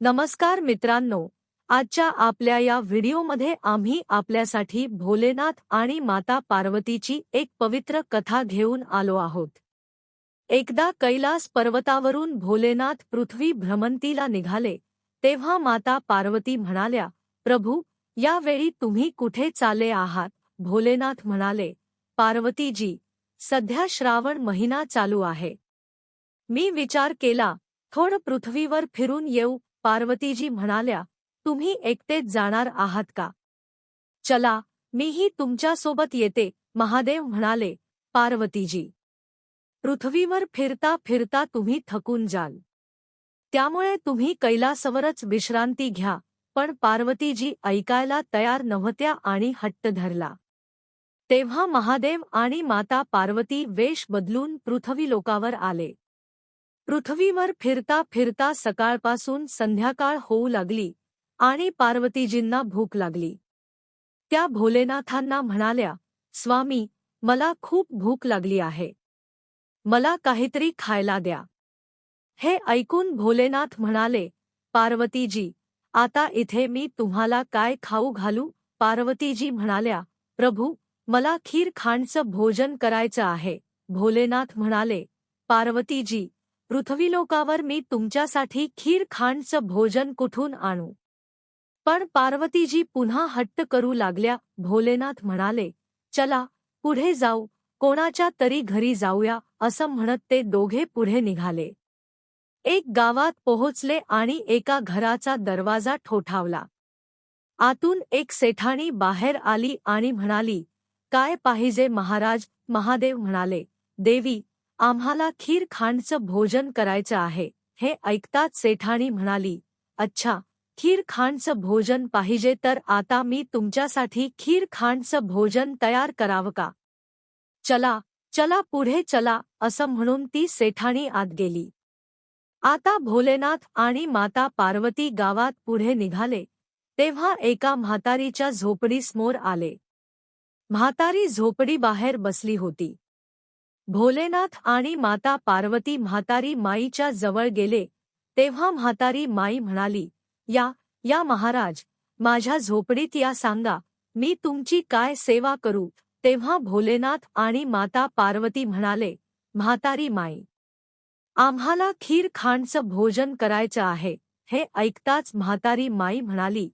नमस्कार मित्रांनो आजच्या आपल्या या व्हिडिओमध्ये आम्ही आपल्यासाठी भोलेनाथ आणि माता पार्वतीची एक पवित्र कथा घेऊन आलो आहोत. एकदा कैलास पर्वतावरून भोलेनाथ पृथ्वी भ्रमंतीला निघाले तेव्हा माता पार्वती म्हणाल्या प्रभू यावेळी तुम्ही कुठे चाले आहात? भोलेनाथ म्हणाले पार्वतीजी सध्या श्रावण महिना चालू आहे. मी विचार केला थोड पृथ्वीवर फिरून येऊ पार्वतीजी म्हणाल्या तुम्ही एकटेच जाणार आहात का? चला मीही तुमच्यासोबत येते महादेव म्हणाले पार्वतीजी. पृथ्वीवर फिरता फिरता तुम्ही थकून जाल. त्यामुळे तुम्ही कैलासवरच विश्रांती घ्या पण पार्वतीजी ऐकायला तयार नव्हत्या आणि हट्ट धरला. तेव्हा महादेव आणि माता पार्वती वेश बदलून पृथ्वीलोकावर आले. पृथ्वीवर फिरता फिरता सकाळपासून संध्याकाळ होऊ लागली आणि पार्वतीजींना भूक लागली. त्या भोलेनाथांना म्हणाल्या स्वामी मला खूप भूक लागली आहे. मला काहीतरी खायला द्या. हे ऐकून भोलेनाथ म्हणाले पार्वतीजी आता इथे मी तुम्हाला काय खाऊ घालू? पार्वतीजी म्हणाल्या प्रभू मला खीर खांडचं भोजन करायचं आहे. भोलेनाथ म्हणाले पार्वतीजी पृथ्वीलोकावर मी तुमच्यासाठी खीर खांडचं भोजन कुठून आणू? पण पार्वतीजी पुन्हा हट्ट करू लागल्या. भोलेनाथ म्हणाले चला पुढे जाऊ. कोणाच्या तरी घरी जाऊया असं म्हणत ते दोघे पुढे निघाले. एक गावात पोहोचले आणि एका घराचा दरवाजा ठोठावला. आतून एक सेठाणी बाहेर आली आणि म्हणाली काय पाहिजे महाराज? महादेव म्हणाले देवी आम्हाला खीर खांडचं भोजन करायचं आहे हे ऐकताच सेठाणी म्हणाली अच्छा खीर खांडचं भोजन पाहिजे तर आता मी तुमच्यासाठी खीर खांडचं भोजन तयार करावं का? चला चला पुढे चला असं म्हणून ती सेठाणी आत गेली. आता भोलेनाथ आणि माता पार्वती गावात पुढे निघाले तेव्हा एका म्हातारीच्या झोपडीसमोर आले. म्हातारी झोपडी बाहेर बसली होती. भोलेनाथ आणि माता पार्वती म्हातारी माईच्या जवळ गेले तेव्हा म्हातारी माई म्हणाली या या महाराज माझ्या झोपडीत या सांगा मी तुमची काय सेवा करू? तेव्हा भोलेनाथ आणि माता पार्वती म्हणाले म्हातारी माई आम्हाला खीर खांडचं भोजन करायचं आहे. हे ऐकताच म्हातारी माई म्हणाली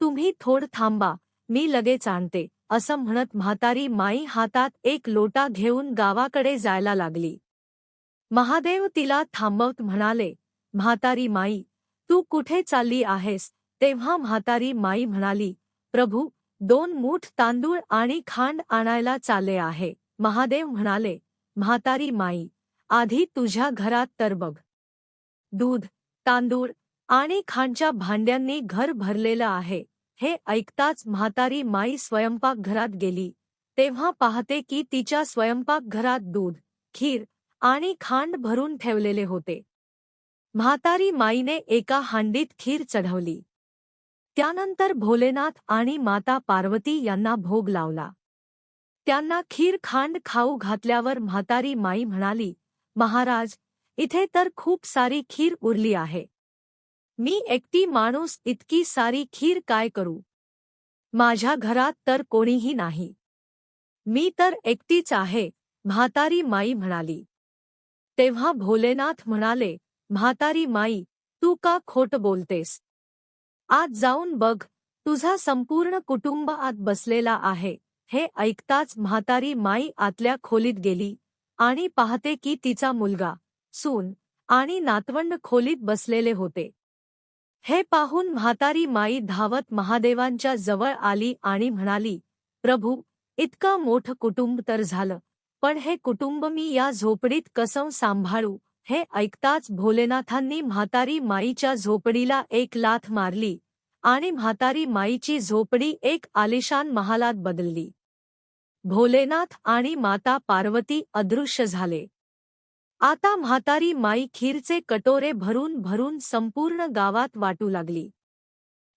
तुम्ही थोड थांबा मी लगेच आणते. असं म्हणत म्हातारी माई हातात एक लोटा घेऊन गावाकडे जायला लागली. महादेव तिला थांबवत म्हणाले म्हातारी माई तू कुठे चालली आहेस? तेव्हा म्हातारी माई म्हणाली प्रभू दोन मूठ तांदूळ आणि खांड आणायला चालले आहे. महादेव म्हणाले म्हातारी माई आधी तुझ्या घरात तर बघ. दूध तांदूळ आणि खांडच्या भांड्यांनी घर भरलेलं आहे. हे ऐकताच म्हातारी माई स्वयंपाकघरात गेली. तेव्हा पाहते की तिच्या स्वयंपाकघरात दूध खीर आणि खांड भरून ठेवलेले होते. म्हातारी माईने एका हांडीत खीर चढवली. त्यानंतर भोलेनाथ आणि माता पार्वती यांना भोग लावला. त्यांना खीर खांड खाऊ घातल्यावर म्हातारी माई म्हणाली महाराज इथे तर खूप सारी खीर उरली आहे. मी एकटी माणूस इतकी सारी खीर काय करू? माझ्या घरात तर कोणीही नाही. मी तर एकटीच आहे म्हातारी माई म्हणाली. तेव्हा भोलेनाथ म्हणाले म्हातारी माई तू का खोट बोलतेस? आज जाऊन बघ तुझा संपूर्ण कुटुंब आत बसलेला आहे. हे ऐकताच म्हातारी माई आतल्या खोलीत गेली आणि पाहते की तिचा मुलगा सून आणि नातवंड खोलीत बसलेले होते. हे पाहून म्हातारी माई धावत महादेवांच्या जवळ आली आणि म्हणाली प्रभू इतकं मोठं कुटुंब तर झालं पण हे कुटुंब मी या झोपडीत कसं सांभाळू? हे ऐकताच भोलेनाथांनी म्हातारी माईच्या झोपडीला एक लाथ मारली आणि म्हातारी माईची झोपडी एक आलिशान महालात बदलली. भोलेनाथ आणि माता पार्वती अदृश्य झाले. आता म्हातारी माई खीरचे कटोरे भरून भरून संपूर्ण गावात वाटू लागली.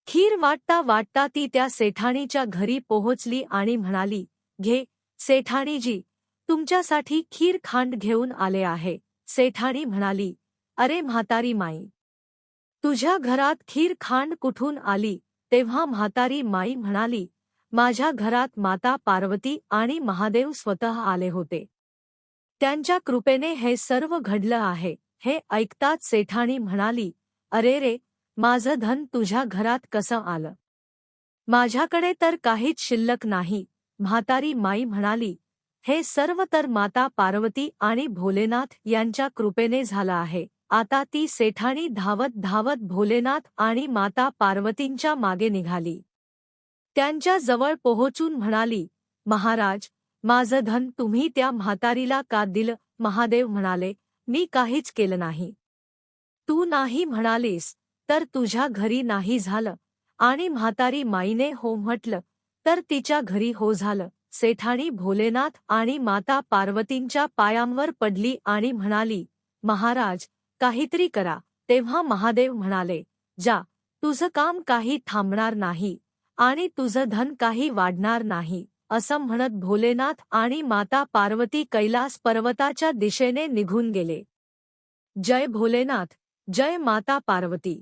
खीर वाटता वाटता ती त्या सेठाणीच्या घरी पोहोचली आणि म्हणाली घे सेठाणीजी तुमच्यासाठी खीर खांड घेऊन आले आहे. सेठाणी म्हणाली अरे म्हातारी माई तुझ्या घरात खीर खांड कुठून आली? तेव्हा म्हातारी माई म्हणाली माझ्या घरात माता पार्वती आणि महादेव स्वतः आले होते. त्यांच्या कृपेने हे सर्व घडलं आहे. हे ऐकताच सेठाणी म्हणाली अरे रे माझं धन तुझ्या घरात कसं आलं? माझ्याकडे तर काहीच शिल्लक नाही. म्हातारी माई म्हणाली हे सर्व तर माता पार्वती आणि भोलेनाथ यांच्या कृपेने झालं आहे. आता ती सेठाणी धावत धावत भोलेनाथ आणि माता पार्वतींच्या मागे निघाली. त्यांच्या जवळ पोहोचून म्हणाली महाराज माझं धन तुम्ही त्या म्हातारीला का दिलं? महादेव म्हणाले मी काहीच केलं नाही. तू नाही म्हणालीस तर तुझ्या घरी नाही झालं. आणि म्हातारी माईने हो म्हटलं तर तिच्या घरी हो झालं. सेठाणी भोलेनाथ आणि माता पार्वतींच्या पायांवर पडली आणि म्हणाली महाराज काहीतरी करा. तेव्हा महादेव म्हणाले जा तुझं काम काही थांबणार नाही आणि तुझं धन काही वाढणार नाही. असं म्हणत भोलेनाथ आणि माता पार्वती कैलास पर्वताच्या दिशेने निघून गेले. जय भोलेनाथ जय माता पार्वती.